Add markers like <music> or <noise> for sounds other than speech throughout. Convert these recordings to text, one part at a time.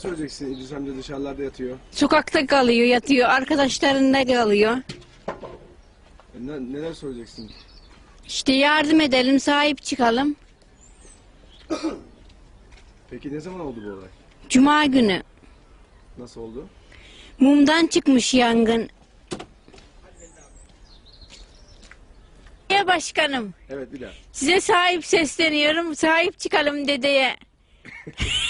söyleyeceksin? İdris amca dışarılarda yatıyor. Sokakta kalıyor, yatıyor, arkadaşlarında kalıyor. E, Ne, neler söyleyeceksin? İşte yardım edelim, sahip çıkalım. Peki ne zaman oldu bu olay? Cuma günü Nasıl oldu? mumdan çıkmış yangın. Ya başkanım, Evet bir daha. size sahip sesleniyorum. Sahip çıkalım dedeye. <laughs>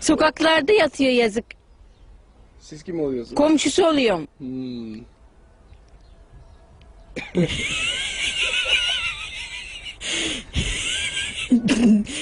Sokaklarda yatıyor yazık. Siz kim oluyorsunuz? Komşusu oluyorum. Hmm. <laughs>